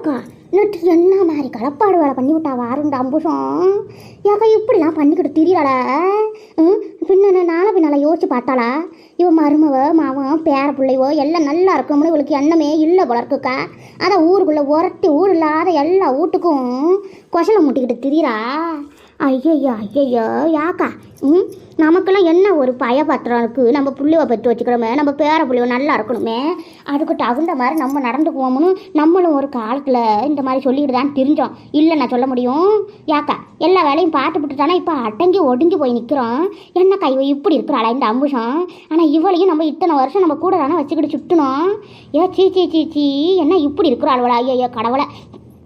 அக்கா நேற்று என்ன மாதிரி கலப்பாடு வேலை பண்ணி விட்டா வாருண்ட அம்புஷம் ஏக்கா இப்படிலாம் பண்ணிக்கிட்டு திரியாளா ம் பின்ன நாளை பின்னால் யோசிச்சு பார்த்தாளா? இவன் மருமவ மாவன் பேர பிள்ளைவோ எல்லாம் நல்லா இருக்கும்னு இவளுக்கு எண்ணமே இல்லை போல இருக்குக்கா. அதான் ஊருக்குள்ளே உரட்டி ஊர் இல்லாத எல்லா வீட்டுக்கும் கொசலை முட்டிக்கிட்டு திரியிறா. ஐயய்யோ ஐயையோ யாக்கா? ம்? நமக்கெல்லாம் என்ன ஒரு பயபத்திரம் இருக்குது நம்ம புள்ளிவை பெற்று வச்சுக்கிறோமே நம்ம பேர புள்ளிவ நல்லா இருக்கணுமே. அதுக்கு தகுந்த மாதிரி நம்ம நடந்துக்குவோம்னு நம்மளும் ஒரு காலத்தில் இந்த மாதிரி சொல்லிட்டு தான் தெரிஞ்சோம். இல்லை நான் சொல்ல முடியும்? யாக்கா எல்லா வேலையும் பார்த்து தானே இப்போ அடங்கி ஒடுங்கி போய் நிற்கிறோம் என்ன கைவ இப்படி இருக்கிறாளா இந்த அம்புஷம்? ஆனால் இவளையும் நம்ம இத்தனை வருஷம் நம்ம கூட தானே வச்சுக்கிட்டு சுட்டணும் ஏ சீ சீ சீ சீ என்ன இப்படி இருக்கிறாள் ஐயோ கடவுளை.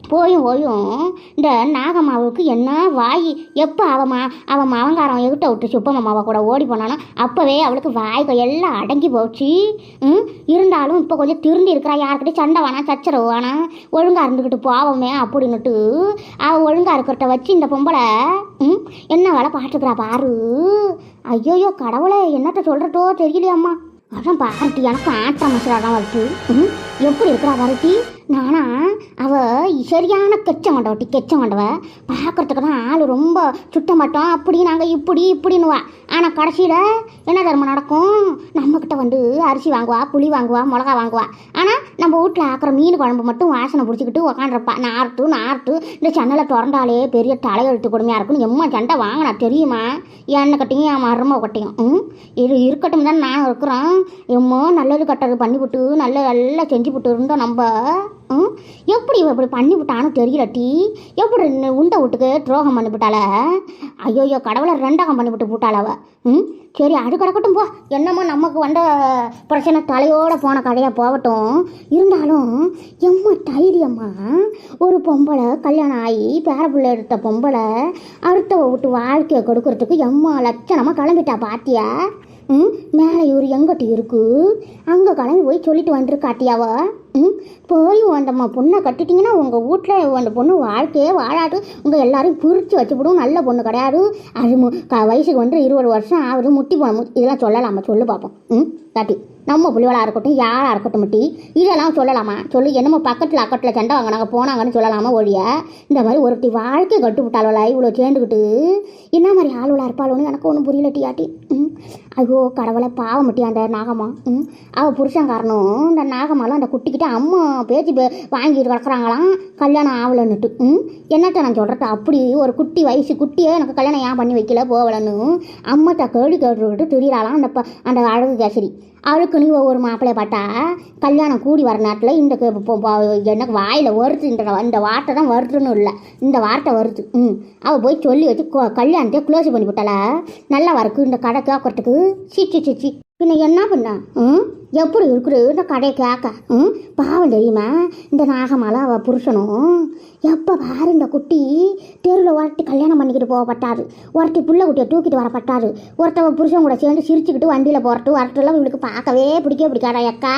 போயும் போயும் இந்த நாகம்மாவுக்கு என்ன வாய்? எப்போ அவ மா அவன் மாவங்காரம் எகிட்ட விட்டு சுப்பம்மாவை கூட ஓடி போனானோ? அப்போவே அவளுக்கு வாய்கள் எல்லாம் அடங்கி போச்சு. ம்? இருந்தாலும் இப்போ கொஞ்சம் திருந்தி இருக்கிறா யாருக்கிட்டே சண்டை வேணாம் சச்சரவு வேணாம் ஒழுங்காக இருந்துக்கிட்டு போவோமே அப்படின்னுட்டு அவள் ஒழுங்காக இருக்கிறத வச்சு இந்த பொம்பளை ம்? என்ன வேலை பார்த்துக்கிறா பாரு. ஐயோயோ கடவுளை என்னத்த சொல்கிறதோ தெரியலையம்மா. அதான் பாரட்டி எனக்கு ஆட்டம் மசுரா தான் வருது ம்? எப்படி இருக்கிறா பாரட்டி நானா அவ சரியான கெச்ச மண்டவட்டி கெச்ச மண்டவ பார்க்கறதுக்கு தான் ஆள் ரொம்ப சுட்ட மாட்டோம் அப்படி நாங்கள் இப்படி இப்படின்னுவா. ஆனால் கடைசியில் என்ன தர்மம் நடக்கும்? நம்மக்கிட்ட வந்து அரிசி வாங்குவா புளி வாங்குவா மிளகா வாங்குவா. ஆனால் நம்ம வீட்டில் ஆக்கிற மீன் குழம்பு மட்டும் வாசனை பிடிச்சிக்கிட்டு உக்காண்டிருப்பா நார்த்து நார்த்து. இந்த ஜன்னலை திறந்தாலே பெரிய தலையெழுத்து கொடுமையாக இருக்குன்னு எம்மா சண்டை வாங்கினா தெரியுமா? என்னை கட்டியும் என் மரமாக கட்டியும். ம்? இது இருக்கட்டும் தான் நான் இருக்கிறோம். எம்மோ நல்லது கட்டது பண்ணிவிட்டு நல்ல நல்லா செஞ்சு விட்டு இருந்தோம் நம்ம. எப்படி இவ இப்படி பண்ணி விட்டான்னு தெரியல டீ. எப்படி உண்டை வீட்டுக்கு துரோகம் பண்ணி விட்டாள? ஐயோயோ கடவுளை ரெண்டகம் பண்ணி விட்டு போட்டாள் ம்? சரி அது கிடக்கட்டும் போ. என்னமோ நமக்கு வந்த பிரச்சனை தலையோடு போன கதையாக போகட்டும். இருந்தாலும் எம்மா தைரியம்மா. ஒரு பொம்பளை கல்யாணம் ஆகி பேரப்பிள்ளை எடுத்த பொம்பளை அடுத்தவ விட்டு வாழ்க்கையை கொடுக்கறதுக்கு எம்மா லட்சணமாக கிளம்பிட்டா பாத்தியா? ம்? மேலே இவர் எங்கிட்ட இருக்கு. அங்கே கிளம்பி போய் சொல்லிட்டு வந்துருக்காட்டியாவ? ம்? போய் உண்டம்மா பொண்ணை கட்டிட்டீங்கன்னா உங்கள் வீட்டில் அந்த பொண்ணு வாழ்க்கையே வாழாது. உங்கள் எல்லாரையும் பிரித்து வச்சுவிடும் நல்ல பொண்ணு கிடையாது. அது மு க வயசுக்கு வந்து இருபது வருஷம் ஆகுது. முட்டி போன மு- இதெல்லாம் சொல்லலாமா? சொல்லு பார்ப்போம் ம்? காட்டி. நம்ம புள்ளிவளாக இருக்கட்டும் யாராக இருக்கட்டும் முட்டி. இதெல்லாம் சொல்லலாமா? சொல்லு. என்னமோ பக்கத்தில் அக்கத்தில் சண்டை வாங்கினாங்க போனாங்கன்னு சொல்லலாமா ஒழிய? இந்த மாதிரி ஒருத்தி வாழ்க்கை கட்டு விட்டாளா இவ்வளோ சேர்ந்துக்கிட்டு. என்ன மாதிரி ஆளுவலாக இருப்பாளோன்னு எனக்கு ஒன்றும் புரியல டியாட்டி ம்? ஐயோ கடவுளை பாவம் முட்டி அந்த நாகம்மா. ம் அவள் புருஷன்காரனும் இந்த நாகம்மாலாம் அந்த குட்டிக்கிட்ட அம்மா பேச்சு பே வாங்கிட்டு கிடக்குறாங்களாம் கல்யாணம் ஆகலைன்னுட்டு. ம் என்னட்ட நான் சொல்கிறது அப்படி ஒரு குட்டி வயசு குட்டியே எனக்கு கல்யாணம் ஏன் பண்ணி வைக்கல போகலன்னு. அம்மத்தை கேள்வி கேட்டுக்கிட்டு திரியிறாளாம் அந்த ப- அந்த அழகு கேசரி. அவளுக்கு நீ ஒரு மாப்பிள்ளைய பார்த்தா கல்யாணம் கூடி வர நேரத்தில் இந்த எனக்கு வாயில் வருது. இந்த இந்த வார்த்தை தான் வருதுன்னு இல்லை. இந்த வார்த்தை வருது. ம். அவள் போய் சொல்லி வச்சு கல்யாணத்தையே க்ளோஸ் பண்ணி விட்டாளா? நல்லா வரக்கு இந்த கடை கேட்கறதுக்கு சீச்சி சீச்சி பின்ன என்ன பண்ண? ம்? எப்படி இருக்குது இந்த கடையை கேட்க? ம்? பாவம் தெரியுமா? இந்த நாகமாலா அவள் புருஷனும். எப்போ பாரு இந்த குட்டி தெருவில் ஒருத்தி கல்யாணம் பண்ணிக்கிட்டு போகப்பட்டாரு. ஒருத்தி புள்ள குட்டியை தூக்கிட்டு வரப்பட்டாரு. ஒருத்தவ புருஷன் கூட சேர்ந்து சிரிச்சுக்கிட்டு வண்டியில் போகிறட்டு வரட்டுலாம் இவளுக்கு பார்க்கவே பிடிக்கவே பிடிக்காதா அக்கா?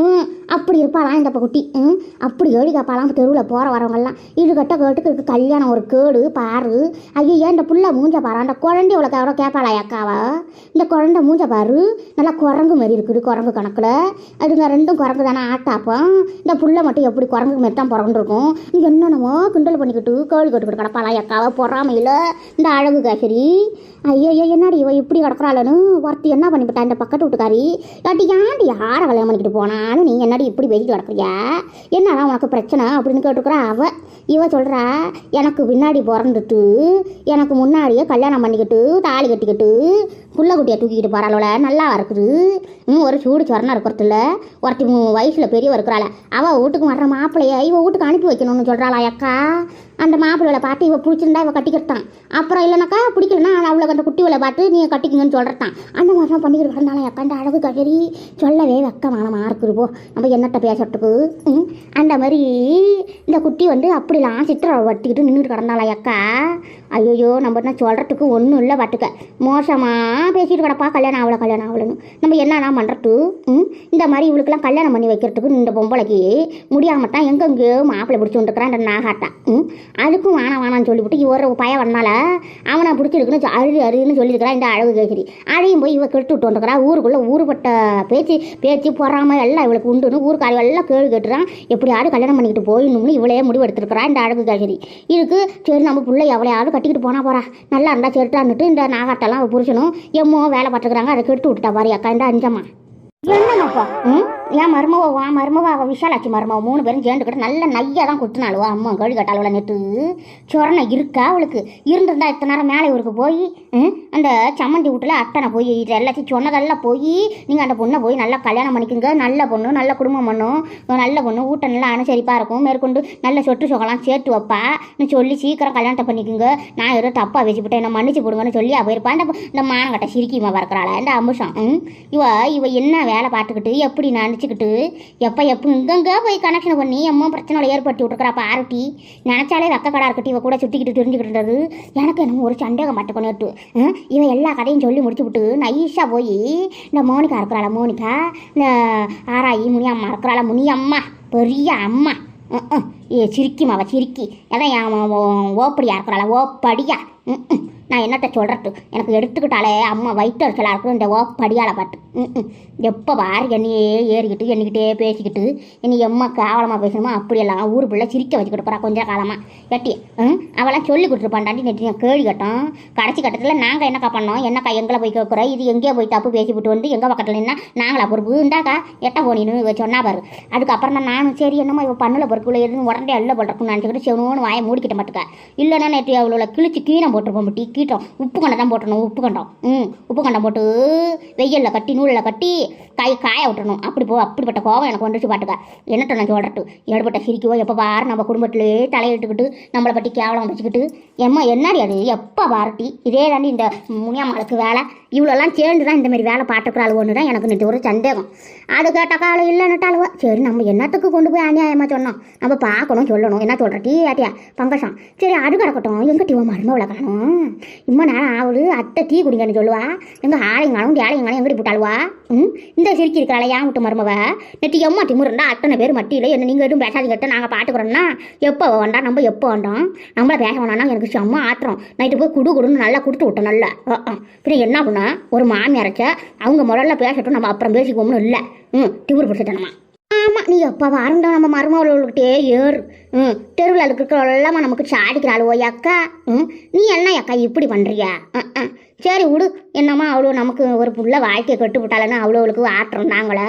ம் அப்படி இருப்பாளாம் இந்த குட்டி? ம் அப்படி ஏழி காப்பாலாம் தெருவில் போகிற வரவங்கெல்லாம் இது கட்ட கேட்டுக்கு கல்யாணம் ஒரு கேடு பாரு. ஐயா இந்த புள்ள மூஞ்ச பாரு. அந்த குழந்தை இவ்வளோ எவ்வளோ கேட்பாளா அக்காவா? இந்த குழந்தை மூஞ்ச பாரு. நல்லா குரங்கு மாரி இருக்குது குரங்கு கணக்கில். அதுங்க ரெண்டும் குரங்கு தானே ஆட்டாப்போம் இந்த புள்ள மட்டும் எப்படி குரங்கு மாரி தான் பிறந்துருக்கும் இங்கே என்னென்னமோ கிண்டல் பண்ணிக்கிட்டு கேள்வி கேட்டுக்கிட்டு கிடப்பாளா அக்காவா பொறாமையில்? இந்த அழகு கேசரி. ஐயோ என்னடி இவ இப்படி கிடக்குறாளன்னு? ஒருத்தி என்ன பண்ணிவிட்டா இந்த பக்கத்து வீட்டுக்காரி? ஏட்டி ஏன்டி யாரை கல்யாணம் பண்ணிக்கிட்டு போனாலும் நீ என்னடி இப்படி வெயிட் கிடக்குறியா? என்னடா உனக்கு பிரச்சனை அப்படின்னு கேட்டுக்கிறா அவ. இவ சொல்கிறா எனக்கு பின்னாடி பிறந்துட்டு எனக்கு முன்னாடியே கல்யாணம் பண்ணிக்கிட்டு தாலி கட்டிக்கிட்டு புள்ள குட்டியை தூக்கிக்கிட்டு போகிறாளோல நல்லா இருக்குது? ஒரு சூடு சொரணம் இருக்கிறதில்ல ஒருத்தி வயசில் வயசுல பெரியவ இருக்கிறாள அவள் வீட்டுக்கு வர்ற மாப்பிள்ளைய இவ வீட்டுக்கு அனுப்பி வைக்கணும்னு சொல்கிறாளா அக்கா? அந்த மாப்பிள்ளைகளை பார்த்து இவ பிடிச்சிருந்தா இவ கட்டிக்கிட்டான். அப்புறம் இல்லைனாக்கா பிடிக்கலன்னா அவளுக்கு அந்த குட்டிகளை பார்த்து நீங்கள் கட்டிக்கிங்கன்னு சொல்கிறதான் அந்த மாதிரிலாம் பண்ணிக்கிட்டு கிடந்தாலும் அக்கா அழகு கசரி சொல்லவே வெக்கமானமா இருக்குது போ. நம்ம என்னட்ட பேசுறதுக்கு? அந்த மாதிரி இந்த குட்டி வந்து அப்படிலாம் சித்திரை வட்டிக்கிட்டு நின்றுட்டு கிடந்தாளா அக்கா? ஐயோ நம்ம என்ன சொல்கிறதுக்கு ஒன்றும் இல்லை பாட்டுக்க மோசமாக பேசிட்டு கிடப்பா கல்யாணம் ஆகலை கல்யாணம் ஆகலன்னு. நம்ம என்னன்னா பண்ணுறது இந்த மாதிரி இவளுக்கெல்லாம் கல்யாணம் பண்ணி வைக்கிறதுக்கு இந்த பொம்பளைக்கு முடியாமல் தான் எங்கெங்கேயோ மாப்பிள்ளை பிடிச்சி வந்துருக்கிறான் இந்த நாகாட்டா அதுக்கும் வேணாம் வேணாம்னு சொல்லிவிட்டு ஒரு பயம் வந்தால அவனை பிடிச்சிருக்குன்னு சொ- அழு சொல்லியிருக்கிறா சொல்லியிருக்கிறான் இந்த அழகு கேசரி. அழையும் போய் இவ கெடுத்து விட்டு வந்துருக்கிறா. ஊருக்குள்ளே ஊருப்பட்ட பேச்சு பேச்சு பொறாம எல்லாம் இவளுக்கு உண்டுன்னு ஊருக்காரி எல்லாம் கேள்வி கேட்டுறான் எப்படியாவது கல்யாணம் பண்ணிக்கிட்டு போயிடணும்னு இவளே முடிவு எடுத்துருக்கிறா இந்த அழகு கேசரி. இதுக்கு சரி நம்ம பிள்ளை எவ்வளையாவது கட்டிக்கிட்டு போனா போறா. நல்லா இருந்தா சரிட்டான்னுட்டு இந்த நாகாட்டெல்லாம் அவ புருஷனும் எம்மோ வேலை பார்த்துக்கிறாங்க அதை கெடுத்து விட்டுட்டா பாரு அக்கா இந்த அஞ்சம்மா. என்னமாப்பா ம்? என் மருமவ வா மருமவ அவள் விஷாலாட்சி மருமவ மூணு பேரும் சேர்ந்துக்கிட்டு நல்ல நையாக தான் குத்துனாளுவா அம்மா கழி கட்டாளவில் நேற்று சொரணை இருக்கா அவளுக்கு? இருந்திருந்தா இத்தனை நேரம் மேலே ஊருக்கு போய் ம், அந்த சம்மந்தி வீட்டில் அட்டனை போய் இது எல்லாத்தையும் சொன்னதெல்லாம் போய் நீங்கள் அந்த பொண்ணை போய் நல்லா கல்யாணம் பண்ணிக்கோங்க. நல்ல பொண்ணு நல்ல குடும்பம் பண்ணும். நல்ல பொண்ணு வீட்டை நல்லா அனுசரிப்பாக இருக்கும். மேற்கொண்டு நல்ல சொட்டு சொகலாம் சேர்த்து வைப்பா. நீ சொல்லி சீக்கிரம் கல்யாணத்தை பண்ணிக்கோங்க. நான் ஏதோ தப்பாக வச்சுக்கிட்டேன் என்ன மன்னிச்சு கொடுங்கன்னு சொல்லி போயிருப்பா இந்த இந்த மானங்கட்ட சிரிக்கிமா வரக்கிறாள இந்த அம்புஷம் ம்? இவ இவ என்ன வேலை பார்த்துக்கிட்டு எப்படி நினச்சிக்கிட்டு எப்போ எப்போ இங்கங்கே போய் கனெக்ஷன் பண்ணி அம்மா பிரச்சனை ஏற்படுத்தி விட்டுருக்குறா பாருட்டி நினச்சாலே ரத்த கடா இருக்கட்டி இவ கூட சுற்றிக்கிட்டு தெரிஞ்சுக்கிட்டு இருந்தது. எனக்கு என்னமோ ஒரு சந்தேகம் மாட்டுக்கொண்டு இவ எல்லா கதையும் சொல்லி முடிச்சு விட்டு நைஸாக போய் இந்த மோனிகா இருக்கிறாள மோனிகா இந்த ஆராயி முனியம்மா இருக்கிறாள முனியம்மா பெரிய அம்மா. ம், ஏ சிரிக்கிமா சிரிக்கி. அதான் என் ஓப்படியா இருக்கிறாள ஓப்படியா? ம், ம். நான் என்னத்த சொல்கிறது எனக்கு எடுத்துக்கிட்டாலே அம்மா வயிற்றுச்சலாக இருக்கும் இந்த ஓப்படியால பாட்டு ம் ம். எப்போ பாரு என்னையே ஏறிக்கிட்டு என்னிக்கிட்டே பேசிக்கிட்டு என்னை எம்மா கேவலமாக பேசணுமோ? அப்படியெல்லாம் ஊர் பிள்ளை சிரிக்க வச்சுக்கிட்டு போகிறா கொஞ்சம் காலமாக எட்டி ம் அவெல்லாம் சொல்லி கொடுத்துருப்பாண்டாண்டி நேற்று நான் கேள்வி கேட்டோம். கடைசி கட்டத்தில் நாங்கள் என்னக்கா பண்ணோம்? என்னக்கா எங்களை போய் கேட்குறோம் இது எங்கேயோ போய் தப்பு பேசிவிட்டு வந்து எங்கள் பக்கத்தில் என்ன நாங்களா பொறுப்பு? இந்தாக்கா எட்ட போனின்னு சொன்னா பாரு. அதுக்கப்புறம் தான் நானும் சரி என்னமோ இவ பண்ணல பொறுக்குள்ள எதுவும் உடனே எல்லாம் போட்டிருக்குன்னு நினச்சிக்கிட்டு செவனோன்னு வாயை மூடிக்கிட்ட மாட்டுக்கா இல்லைன்னா நேற்று அவ்வளோ கிழிச்சு கீழே போட்டிருப்போம் டீ கீட்டோம். உப்பு கண்டை தான் போட்டணும் உப்பு கண்டம் ம் உப்பு கண்டம் போட்டு வெயிலில் கட்டி நூலில் கட்டி காய் காய விட்டுறணும். அப்படி போ அப்படிப்பட்ட கோவம் எனக்கு வந்துச்சு பாட்டுக்க. என்னட்ட நான் சொல்கிறட்டு ஏற்பட்ட சிரிக்குவோ எப்போ பாரு நம்ம குடும்பத்திலே தலையிட்டுக்கிட்டு நம்மளை பற்றி கேவலம் வச்சுக்கிட்டு எம்மா என்னடி அது? எப்போ பாருட்டி இதே தாண்டி இந்த முனியாமலுக்கு வேலை. இவ்வளோலாம் சேர்ந்து தான் இந்த மாதிரி வேலை பார்த்துக்கிறாள் ஒன்று தான் எனக்கு நேற்று ஒரு சந்தேகம். அது கேட்டாக்கா அவளை இல்லைன்னுட்டாளுவ. சரி நம்ம என்னத்துக்கு கொண்டு போய் அநியாயமாக சொன்னோம்? நம்ம பார்க்கணும் சொல்லணும். என்ன சொல்கிற டீ ஆட்டியா? பங்கசம் சரி அது கிடக்கட்டும். எங்கள் டீ மருமவளை விளக்கணும் இம்மா நேரம் ஆகுது. அத்தை டீ குடிங்கன்னு சொல்லுவா. எங்கள் ஆளையங்காலும் ஆளையங்காலும் எங்கடி போட்டாளுவா? ம்? இந்த சிரிக்கி இருக்கிறாள் ஏன் விட்டு மருமவ? நேற்று எம்மா திமுருண்டா அத்தனை பேர் மட்டியில் என்ன நீங்கள் எதுவும் பேசாதீங்க கேட்டு நாங்கள் பார்த்துக்குறோம்னா எப்போ வேண்டாம் நம்ம எப்போ வேண்டாம் நம்மளை பேச வேணாம்னா எனக்கு செம்ம ஆத்திரம். நைட்டு போய் குடு குடுன்னு நல்லா கொடுத்து விட்டோம் நல்லா. அஹ், பின்ன என்ன பண்ண? ஒரு மாமியாரைச்ச அவங்க முதல்ல பேசட்டும் நம்ம அப்புறம் பேசிக்குவோம்னு இல்லை. ம் திமுரு பிடிச்சிட்டேனம்மா. ஆமாம் நீ எப்போ வரண்டா நம்ம மருமகளுக்கிட்டே ஏறு. ம் தெருவில் இருக்கிறவெல்லாம் நமக்கு சாடிக்கிற ஓய் அக்கா? ம் நீ என்ன அக்கா இப்படி பண்ணுறியா ஆ சரி விடு என்னம்மா அவ்வளோ நமக்கு ஒரு புள்ள வாழ்க்கையை கட்டு விட்டாலன்னு அவ்வளோவுக்கு ஆட்டுறோம் நாங்களே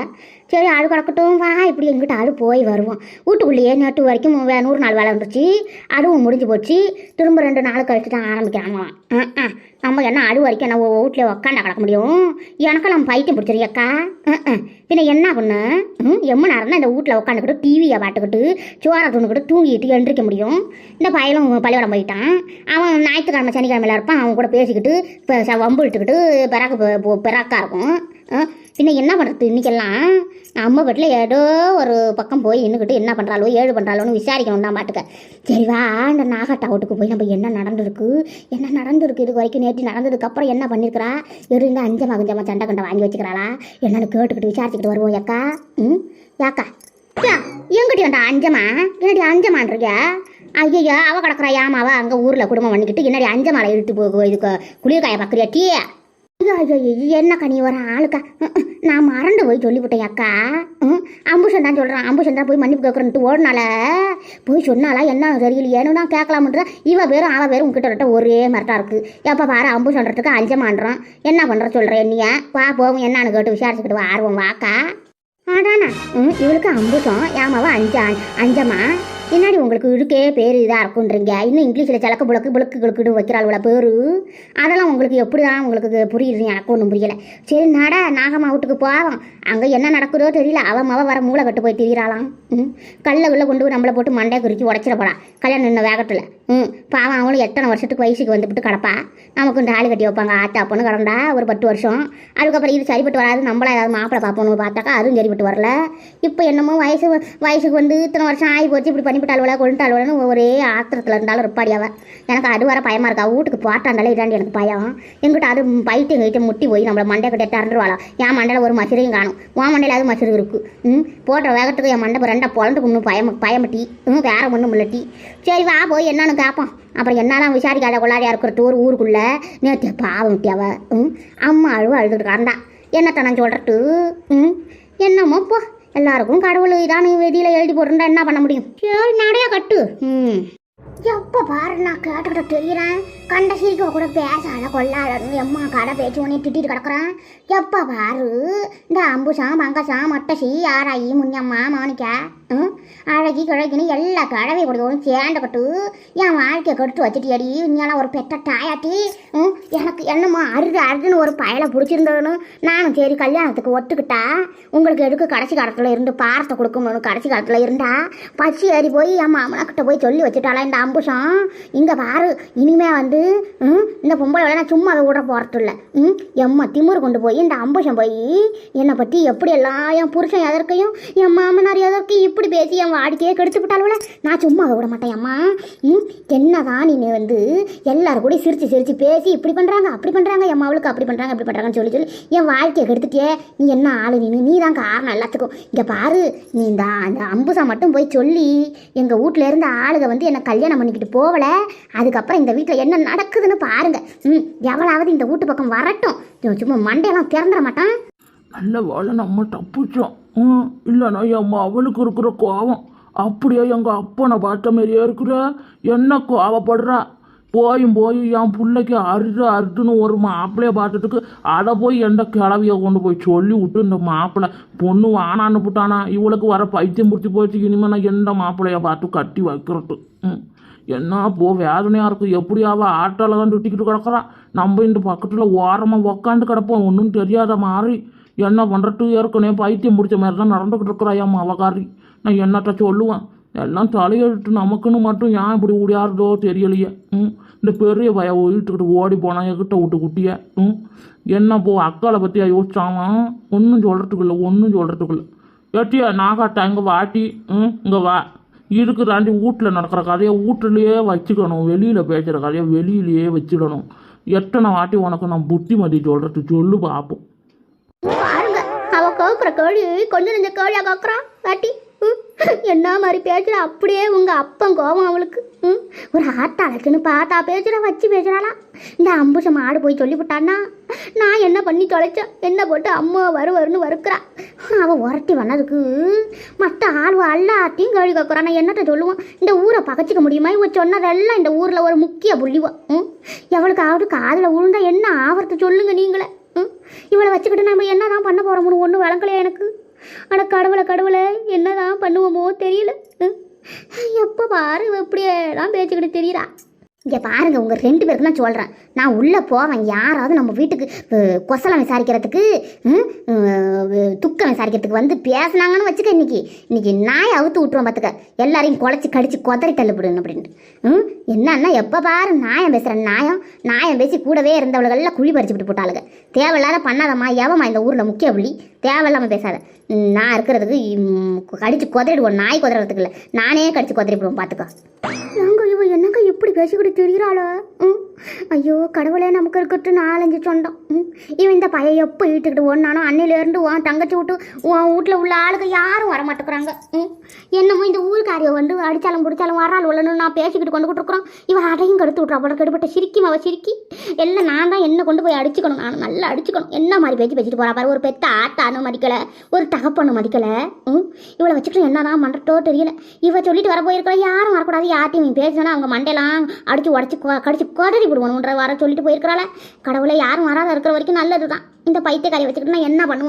சரி அது கிடக்கட்டும் வா இப்படி எங்கிட்ட அது போய் வருவோம் வீட்டுக்குள்ளேயே நேற்று வரைக்கும் வே- நூறு நாள் வேலை இருந்துச்சு அதுவும் முடிஞ்சு போச்சு. திரும்ப ரெண்டு நாள் கழிச்சு தான் ஆரம்பிக்கிறாங்களாம் ஆ நம்ம என்ன அடு வரைக்கும் என்ன வீட்டில் உக்காண்டா கிடக்க முடியும்? எனக்கெல்லாம் பைத்தியம் பிடிச்சிருக்கா பின்ன என்ன பண்ணு? எம்ம நேரம் தான் இந்த வீட்டில் உட்காந்துக்கிட்டு டிவியை பார்த்துக்கிட்டு சோறை துணுக்கிட்டு தூங்கிட்டு எந்திரிக்க முடியும். இந்த பயலும் பள்ளியோடம் போயிட்டான். அவன் ஞாயிற்றுக்கிழமை சனிக்கிழமையில் இருப்பான். அவன் கூட பேசிக்கிட்டு இப்போ ச- வம்பு இழுத்துக்கிட்டு பிறகு ப- பிறக்கா இருக்கும். ஆ, பின்ன என்ன பண்ணுறது இன்னைக்கெல்லாம் நம்ம வீட்டில் ஏதோ ஒரு பக்கம் போய் நின்றுக்கிட்டு என்ன பண்ணுறாளோ ஏழு பண்ணுறாளோன்னு விசாரிக்கணும் நான் பாட்டுக்க. சரிவா இந்த நாகட்டா வீட்டுக்கு போய் நம்ம என்ன நடந்திருக்கு? என்ன நடந்திருக்கு இது வரைக்கும்? நேற்று நடந்ததுக்கு அப்புறம் என்ன பண்ணியிருக்கிறா இருந்தால் அஞ்சமா அஞ்சமாக சண்டை கண்டை வாங்கி வச்சுக்கிறாளா? என்னன்னு கேட்டுக்கிட்டு விசாரிச்சுக்கிட்டு வருவோம் ஏக்கா. ம்? யாக்கா யா எங்கிட்ட வேண்டா அஞ்சமா? என்னடி அஞ்சமான்றியா ஐயோ அவ கிடக்குறா ஏமாவா அங்கே ஊரில் குடும்பம் பண்ணிக்கிட்டு என்னடி அஞ்சமாலை இழுத்து போகு இதுக்கு குளிர்காய பார்க்குறியா டீ? ஐயோ ஐயோ என்னக்கா நீ ஒரு ஆளுக்கா? நான் மறந்து போய் சொல்லிவிட்டேன் அக்கா. ம் அம்புஷன் தான் சொல்கிறான் அம்புஷன் தான் போய் மன்னிப்பு கேட்குறேன்ட்டு ஓடினால போய் சொன்னாலா என்ன சரியில்லையேன்னு நான் கேட்கலாம்ன்ற. இவ பேரும் அவள் பேரும் உங்ககிட்ட ஒரே மாதிரி தான் இருக்குது எப்போ பாரு அம்பு சொல்கிறதுக்கு அஞ்சமான்றோம் என்ன பண்ணுற சொல்கிறேன் என்னையா வா போவோம் என்னான்னு கேட்டு விசாரிச்சுக்கிட்டு வா ஆர்வம் வாக்கா. அதானா? ம் இவளுக்கு அம்புசம் ஏமாவா அஞ்சா அஞ்சமா? என்னடி உங்களுக்கு இழுக்கே பேர் இதாக இருக்குன்றீங்க. இன்னும் இங்கிலீஷில் சிலக்கு புழக்கு புழக்கு கிழக்குடு வைக்கிறாள் பேர். அதெல்லாம் உங்களுக்கு எப்படி தான் உங்களுக்கு புரியுது எனக்கு ஒன்றும் புரியலை. சரி நட நாகம்மா வீட்டுக்கு போவோம் அங்கே என்ன நடக்குதோ தெரியல. அவன் அவ வர மூளை கட்டு போய் திரியிறாளாம். ம் கல்லை உள்ளே கொண்டு போய் நம்மளை போட்டு மண்டையை குறித்து உடச்சிடப்படா கல்யாணம் இன்னும் வேகத்தில். ம் பாவம் அவங்களும் எத்தனை வருஷத்துக்கு வயசுக்கு வந்துவிட்டு கிடப்பா. நமக்கு இந்த கட்டி வைப்பாங்க. ஆத்தா பொண்ணு கிடந்தா ஒரு பத்து வருஷம். அதுக்கப்புறம் இது சரிப்பட்டு வராது. நம்மளா ஏதாவது மாப்பிள்ளை பார்ப்போம்னு பார்த்தாக்கா அதுவும் சரிப்பட்டு வரல. இப்போ என்னமோ வயசு வயசுக்கு வந்து இத்தனை வருஷம் ஆகி போச்சு. இப்படி பண்ணி பண்ணிவிட்டாளுவல கொண்டுட்டாளுவலன்னு ஒரே ஆத்திரத்தில் இருந்தாலும் இருப்பாடியாவ எனக்கு அது வர பயமாக இருக்கா? வீட்டுக்கு போட்டாண்டாலே இதாண்டி எனக்கு பயம். எங்கிட்ட அது பைத்து எங்கிட்ட முட்டி போய் நம்மளை மண்டை கிட்ட திறந்துருவாளா என் மண்டையில் ஒரு மசிறையும் காணும். உன் மண்டையில் அது மசிறு இருக்குது ம்? போட்ட வேகத்துக்கு என் மண்டை ரெண்டா பொழந்து இன்னும் பயம் பயமட்டி ம்? வேற ஒன்றும் இல்லட்டி சரி வா போய் என்னன்னு கேட்போம் அப்புறம் என்னெல்லாம் விசாரிக்காத கொள்ளாடியா இருக்கிற ஒரு ஊருக்குள்ளே நேற்று பாவம் விட்டியாவ ம்? அம்மா அழுவ அழுதுட்டு கிடந்தா. என்னத்தை நான் சொல்கிறட்டு ம்? என்னமோ போ. எல்லாருக்கும் கடவுள் இதானு வெளியில் எழுதி போட்டுருந்தா என்ன பண்ண முடியும்? சரி நடையா கட்டு. ம். எப்போ பாரு நான் கேட்டுக்கிட்ட தெரியுறேன். கண்ட சீக்கிரம் கூட பேசாத கொள்ளாடணும் எம்மா கடை பேச்சு உடனே திட்டிட்டு கிடக்குறான். எப்போ பாரு? இந்த அம்புசா மங்கசா மொட்டசி ஆராயி முன்னம்மா மோனிக்கா ம்? அழகி கிழகின்னு எல்லா கடவை கொடுத்தோம் சேர்ந்துக்கிட்டு என் வாழ்க்கையை கெடுத்து வச்சுட்டு அடி ஒரு பெட்ட தாயாட்டி ம்? எனக்கு என்னம்மா அருது அருதுன்னு ஒரு பயலை பிடிச்சிருந்ததுன்னு நானும் சரி கல்யாணத்துக்கு ஒத்துக்கிட்டா? உங்களுக்கு எதுக்கு கடைசி காலத்தில் இருந்து பாரத்தை கொடுக்கணும்னு கடைசி காலத்தில் இருந்தா? பசி ஏறி போய் என் மாமனாக்கிட்ட போய் சொல்லி வச்சுட்டாளா இந்த அம்புஷம் இங்கே பாரு இனிமே வந்து போது இந்த பொம்பளை நான் சும்மா அதை விட போகிறதில்ல ம் எம்மா திமிரு கொண்டு போய் இந்த அம்புஷம் போய் என்னை பற்றி எப்படி எல்லாம் என் புருஷன் எதற்கையும் என் மாமனார் எதற்கையும் இப்படி பேசி என் வாடிக்கையே கெடுத்து விட்டாலும் நான் சும்மா அதை விட மாட்டேன் அம்மா. ம் என்னதான் நீ வந்து எல்லாரும் கூட சிரித்து சிரித்து பேசி இப்படி பண்ணுறாங்க அப்படி பண்ணுறாங்க என் அவளுக்கு அப்படி பண்ணுறாங்க இப்படி பண்ணுறாங்கன்னு சொல்லி சொல்லி என் வாழ்க்கையை கெடுத்துட்டே நீ என்ன ஆளு நீ நீ தான் காரணம் எல்லாத்துக்கும். இங்கே பாரு நீ இந்த அந்த அம்புசா மட்டும் போய் சொல்லி எங்கள் வீட்டில் இருந்த ஆளுக வந்து என்னை கல்யாணம் பண்ணிக்கிட்டு போகல. அதுக்கப்புறம் இந்த வீட்டில் என்ன நடக்குதுன்னு பாருங்க. ம் எவளாவது இந்த வீட்டு பக்கம் வரட்டும். சும்மா மண்டையெல்லாம் திறந்துட மாட்டான். நல்ல வேலை நம்ம தப்பிச்சோம். ம் இல்லைண்ணா என் அவளுக்கு இருக்கிற கோவம். அப்படியே எங்கள் அப்பனை பார்த்த மாதிரியே இருக்கிற என்ன கோவப்படுறா? போயும் போய் என் பிள்ளைக்கு அருது அருதுன்னு ஒரு மாப்பிள்ளைய பார்த்ததுக்கு அதை போய் எந்த கிளவியை கொண்டு போய் சொல்லி விட்டு இந்த மாப்பிள்ளை பொண்ணு வானான்னு போட்டானா? இவளுக்கு வர பைத்தியம் பிடிச்சி போயிடுச்சு இனிமேல் நான் எந்த மாப்பிள்ளைய பார்த்து கட்டி வைக்கிறது? ம். என்ன போ வேதனையாக இருக்கும் எப்படியாவா அவள் தான் சுட்டிக்கிட்டு கிடக்குறான் நம்ம இந்த பக்கத்தில் ஓரமாக உக்காந்து கிடப்போம். ஒன்றும் தெரியாத மாதிரி. என்ன பண்ணுறட்டு ஏற்கனவே பைத்தியம் பிடிச்ச மாதிரி தான் நடந்துக்கிட்டு இருக்கிறா அவகாரி நான் என்னட்ட சொல்லுவேன்? எல்லாம் தலையெழுத்து நமக்குன்னு மட்டும் ஏன் இப்படி ஓடியாருதோ தெரியலையே. ம். இந்த பெரிய பய வீட்டுக்கிட்ட ஓடி போனான் எங்கிட்ட விட்டு குட்டிய. ம். என்ன போ அக்காளை பற்றியா யோசிச்சான் ஒன்றும் சொல்கிறதுக்கு இல்லை ஒன்றும் சொல்கிறதுக்கு இல்லை. ஏட்டியா நாகாட்டா இங்கே வாட்டி. ம் இங்கே வா. இதுக்குதாண்டி வீட்டில் நடக்கிற கதையை வீட்டுலையே வச்சுக்கணும் வெளியில் பேசுகிற கதையை வெளியிலேயே வச்சிடணும் எத்தனை வாட்டி உனக்கு நான் புத்திமதி சொல்கிறது சொல்லு பார்ப்போம் அவன் அவ கோழி கொஞ்சம் நெஞ்ச கேள்வியா கேட்குறான் வாட்டி. என்ன மாதிரி பேசுகிற அப்படியே உங்கள் அப்பன் கோபம் அவளுக்கு. ம், ஒரு ஆட்டாளுக்குன்னு பார்த்தா பேசுற வச்சு பேசுகிறாளா இந்த அம்புஷம் மாடு போய் சொல்லிவிட்டான்னா நான் என்ன பண்ணி தொலைச்சேன் என்ன போட்டு அம்மா வரு வருன்னு வறுக்கிறா அவள் உரட்டி வந்ததுக்கு மற்ற ஆள் எல்லாத்தையும் கேள்வி கேட்குறா நான் என்னத்த சொல்லுவான் இந்த ஊரை பகச்சிக்க முடியுமா? இவ சொன்னதெல்லாம் இந்த ஊரில் ஒரு முக்கிய புள்ளிவா. ம்? எவளுக்காவது காதில் விழுந்தா என்ன ஆவரத்தை சொல்லுங்க நீங்களே? ம்? இவளை வச்சுக்கிட்டு நம்ம என்ன தான் பண்ண போகிறோம்னு ஒன்றும் விளங்கலையா எனக்கு? ஆனால் கடவுளை கடவுளை என்னதான் பண்ணுவோமோ தெரியல. எப்போ பாரு இப்படியெல்லாம் இப்படியே தான் பேச்சுக்கிட்டு தெரியுறா. இங்கே பாருங்க உங்கள் ரெண்டு பேருக்கு நான் சொல்கிறேன் நான் உள்ளே போவேன் யாராவது நம்ம வீட்டுக்கு கொசலம் விசாரிக்கிறதுக்கு துக்கம் விசாரிக்கிறதுக்கு வந்து பேசுனாங்கன்னு வச்சுக்க இன்றைக்கி இன்றைக்கி நாயை அவுத்து விட்டுருவோம் பார்த்துக்க எல்லாரையும் குழச்சி கடிச்சு கொதறி தள்ளுபிடுன்னு அப்படின்ட்டு. ம் என்னன்னா எப்போ பாரு நாயம் பேசுகிறேன் நாயம் நாயம் பேசி கூடவே இருந்தவளுகள்லாம் குழி பறிச்சுட்டு போட்டாளுங்க தேவையில்லாத பண்ணாதம்மா எவம்மா இந்த ஊரில் முக்கிய புள்ளி? தேவையில்லாமல் பேசாத. நான் இருக்கிறதுக்கு கடித்து கடிச்சு கொதறிடுவோம் நாய் கொதறதுக்கு இல்லை. நானே கடிச்சு கொதறிடுவோம் பார்த்துக்கோ நாங்க இவ என்னங்க இப்படி பேசிக்கிட்டு தெரியுறாள? ம். ஐயோ கடவுளே நமக்கு இருக்கட்டு நாலஞ்சு சொந்தம். ம். இவன் இந்த பையன் எப்போ வீட்டுக்கிட்டு ஒன்னானோ அன்னையிலேருந்து உன் தங்கச்சி விட்டு உன் வீட்டில் உள்ள ஆளுங்க யாரும் வர மாட்டேங்கிறாங்க ம். என்னமோ இந்த ஊர் காரியம் வந்து அடித்தாலும் பிடிச்சாலும் வரால் உள்ளன்னு நான் பேசிக்கிட்டு கொண்டு இருக்கிறோம். இவன் அதையும் கெடுத்து விட்றா போல கெடுபட்ட சிரிக்கும் அவள் சிரிக்கி. எல்லாம் நான் தான் என்ன கொண்டு போய் அடிச்சுக்கணும். நான் நல்லா அடிச்சுக்கணும். என்ன மாதிரி பேச்சு பேசிட்டு போகிறா பாரு. ஒரு பெத்த ஆட்டானும் மதிக்கலை. ஒரு தகப்பனு மதிக்கலை. ம் இவளை வச்சுக்கிட்டு என்னதான் பண்ணுறதோ தெரியல. இவ சொல்லிட்டு வர போயிருக்கிறா. யாரும் வரக்கூடாது. யார்ட்டையும் நீ பேசினா அவங்க மண்டையெல்லாம் அடிச்சு உடச்சி கடிச்சு கொதறி விடுவானுன்ற வர சொல்லிட்டு போயிருக்கிறாள. கடவுளை யாரும் வராத இருக்கிற வரைக்கும் நல்லது தான் இந்த பைத்தியக்காரி வச்சுக்கிட்டு நான் என்ன பண்ணுவேன்?